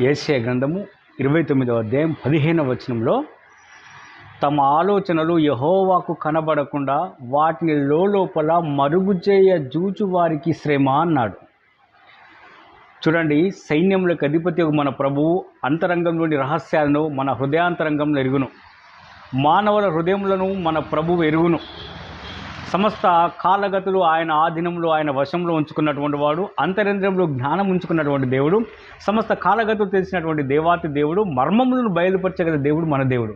ఏసే గ్రంథము ఇరవై తొమ్మిదవ అధ్యాయం పదిహేనవ వచనంలో తమ ఆలోచనలు యహోవాకు కనబడకుండా వాటిని లోపల మరుగుచేయ జూచు వారికి శ్రమ అన్నాడు. చూడండి సైన్యములకు అధిపతి మన ప్రభువు అంతరంగంలోని రహస్యాలను మన హృదయాంతరంగంలో ఎరుగును. మానవుల హృదయములను మన ప్రభువు ఎరుగును. సమస్త కాలగతులు ఆయన ఆధీనంలో ఆయన వశంలో ఉంచుకున్నటువంటి వాడు అంతరంద్రంలో జ్ఞానం ఉంచుకున్నటువంటి దేవుడు సమస్త కాలగతులు తెలిసినటువంటి దేవాతి దేవుడు మర్మములను బయలుపరచగల దేవుడు మన దేవుడు.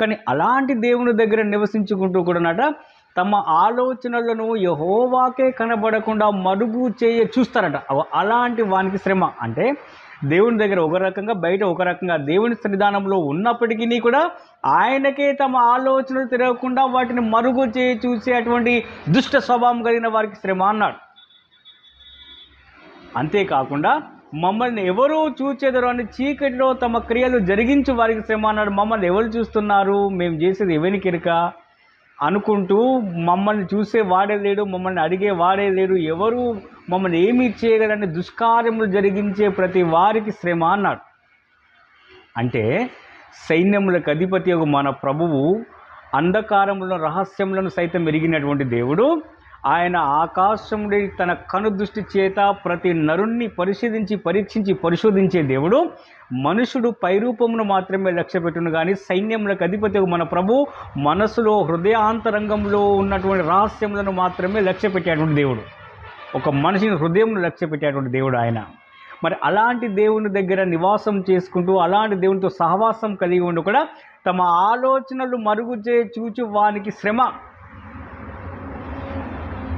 కానీ అలాంటి దేవుని దగ్గర నివసించుకుంటూ కూడానట తమ ఆలోచనలను యహోవాకే కనబడకుండా మరుగు చేయ చూస్తారట. అలాంటి వానికి శ్రమ అంటే దేవుని దగ్గర ఒక రకంగా బయట ఒక రకంగా దేవుని సన్నిధానంలో ఉన్నప్పటికీ కూడా ఆయనకే తమ ఆలోచనలు తిరగకుండా వాటిని మరుగు చేయి చూసే అటువంటి దుష్ట స్వభావం కలిగిన వారికి శ్రమ అన్నాడు. అంతేకాకుండా మమ్మల్ని ఎవరు చూచేదరు అని చీకటిలో తమ క్రియలు జరిగించు వారికి శ్రమ అన్నాడు. మమ్మల్ని ఎవరు చూస్తున్నారు? మేము చేసేది ఎవరికి అనుకుంటూ మమ్మల్ని చూసే వాడే లేడు మమ్మల్ని అడిగే వాడే లేడు. ఎవరు మమ్మల్ని ఏమి చేయగలని దుష్కార్యములు జరిగించే ప్రతి వారికి శ్రమ అన్నాడు. అంటే సైన్యములకు అధిపతి ఒక మన ప్రభువు అంధకారములను రహస్యములను సైతం ఎరిగినటువంటి దేవుడు ఆయన ఆకాశముడి తన కనుదృష్టి చేత ప్రతి నరుణ్ణి పరిశీలించి పరీక్షించి పరిశోధించే దేవుడు. మనుషుడు పైరూపమును మాత్రమే లక్ష్య పెట్టును కానీ సైన్యములకు అధిపతి మన ప్రభు మనసులో హృదయాంతరంగంలో ఉన్నటువంటి రహస్యములను మాత్రమే లక్ష్య పెట్టేటువంటి దేవుడు. ఒక మనిషిని హృదయంలో లక్ష్య పెట్టేటువంటి దేవుడు ఆయన. మరి అలాంటి దేవుని దగ్గర నివాసం చేసుకుంటూ అలాంటి దేవునితో సహవాసం కలిగి ఉండి కూడా తమ ఆలోచనలు మరుగు చే చూచు వానికి శ్రమ.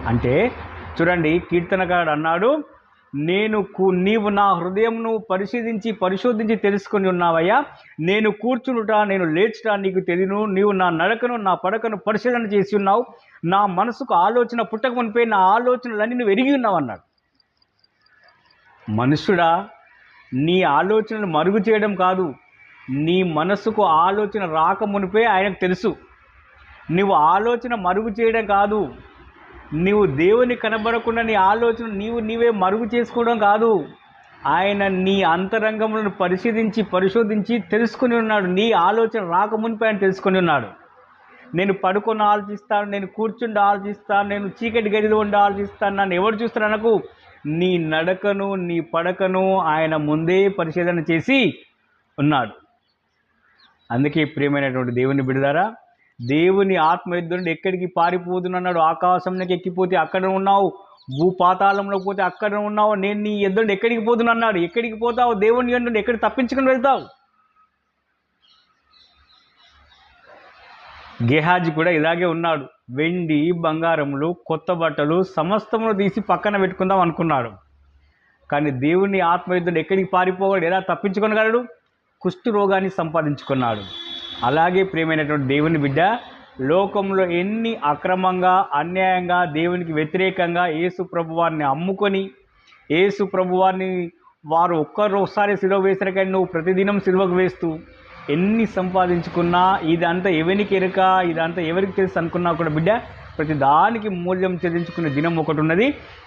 అంటే చూడండి కీర్తనకారుడు అన్నాడు నేను నీవు నా హృదయంను పరిశీలించి పరిశోధించి తెలుసుకొని ఉన్నావయ్యా. నేను కూర్చునుట నేను లేచుట నీకు తెలియను నీవు నా నడకను నా పడకను పరిశీలన చేసి ఉన్నావు. నా మనసుకు ఆలోచన పుట్టక మునిపే నా ఆలోచనలన్నీ నువ్వు ఎరిగి ఉన్నావు అన్నాడు. మనుషుడా నీ ఆలోచనలు మరుగు చేయడం కాదు. నీ మనసుకు ఆలోచన రాక మునిపే ఆయనకు తెలుసు. నువ్వు ఆలోచన మరుగు చేయడం కాదు. నీవు దేవుని కనబడకుండా నీ ఆలోచన నీవు నీవే మరుగు చేసుకోవడం కాదు. ఆయన నీ అంతరంగములను పరిశీలించి పరిశోధించి తెలుసుకుని ఉన్నాడు. నీ ఆలోచన రాకమునిపై ఆయన తెలుసుకుని ఉన్నాడు. నేను పడుకొని ఆలోచిస్తాను నేను కూర్చుండి ఆలోచిస్తాను నేను చీకటి గదిలో ఉండి ఆలోచిస్తాను. నన్ను ఎవరు చూస్తారు అనకు? నీ నడకను నీ పడకను ఆయన ముందే పరిశీలన చేసి ఉన్నాడు. అందుకే ప్రియమైనటువంటి దేవుని బిడదారా దేవుని ఆత్మయుద్ధుడు ఎక్కడికి పారిపోదునన్నాడు ఆకాశంలోకి ఎక్కిపోతే అక్కడ ఉన్నావు భూపాతాళంలో పోతే అక్కడ ఉన్నావు నేను నీ ఎద్దుడు ఎక్కడికి పోదునన్నాడు ఎక్కడికి పోతావు? దేవుని ఎద్దుడు ఎక్కడ తప్పించుకుని వెళ్తావు? గెహాజీ కూడా ఇలాగే ఉన్నాడు. వెండి బంగారములు కొత్త బట్టలు సమస్తమును తీసి పక్కన పెట్టుకుందాం అనుకున్నాడు. కానీ దేవుని ఆత్మయుద్ధుడు ఎక్కడికి పారిపోగలడు? ఎలా తప్పించుకొనగలడు? కుష్టు రోగాన్ని సంపాదించుకున్నాడు. అలాగే ప్రియమైనటువంటి దేవుని బిడ్డ లోకంలో ఎన్ని అక్రమంగా అన్యాయంగా దేవునికి వ్యతిరేకంగా యేసు ప్రభువారిని అమ్ముకొని యేసు ప్రభువారిని వారు ఒక్కరోసారి సిలువ వేసిన కానీ నువ్వు ప్రతిదినం సిలువకు వేస్తూ ఎన్ని సంపాదించుకున్నా ఇదంతా ఎవరికి ఎరుక ఇదంతా ఎవరికి తెలుసు అనుకున్నా కూడా బిడ్డ ప్రతి దానికి మూల్యం చెల్లించుకునే దినం ఒకటి ఉన్నది.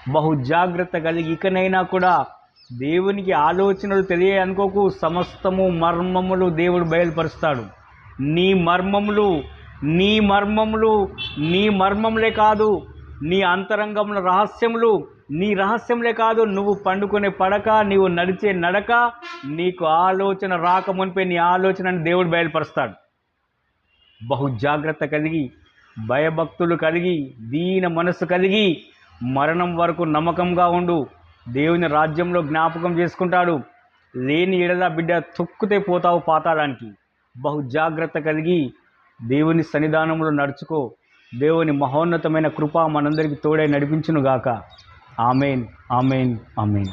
బహు జాగ్రత్త కలిగి ఇకనైనా కూడా దేవునికి ఆలోచనలు తెలియ అనుకోకు సమస్తము మర్మములు దేవుడు బయలుపరుస్తాడు. నీ మర్మములు నీ మర్మములు నీ మర్మములే కాదు నీ అంతరంగముల రహస్యములు నీ రహస్యములే కాదు. నువ్వు పండుకునే పడక నీవు నడిచే నడక నీకు ఆలోచన రాకమునిపై నీ ఆలోచనని దేవుడు బయలుపరుస్తాడు. బహు జాగ్రత్త కలిగి భయభక్తులు కలిగి దీన మనస్సు కలిగి మరణం వరకు నమ్మకంగా ఉండు. దేవుని రాజ్యంలో జ్ఞాపకం చేసుకుంటాడు. లేని ఎడల బిడ్డ తొక్కుతే పోతావు పాతాడానికి బహు జాగ్రత్త కలిగి దేవుని సన్నిధానంలో నడుచుకో. దేవుని మహోన్నతమైన కృప మనందరికీ తోడై నడిపించునుగాక. Amen amen amen.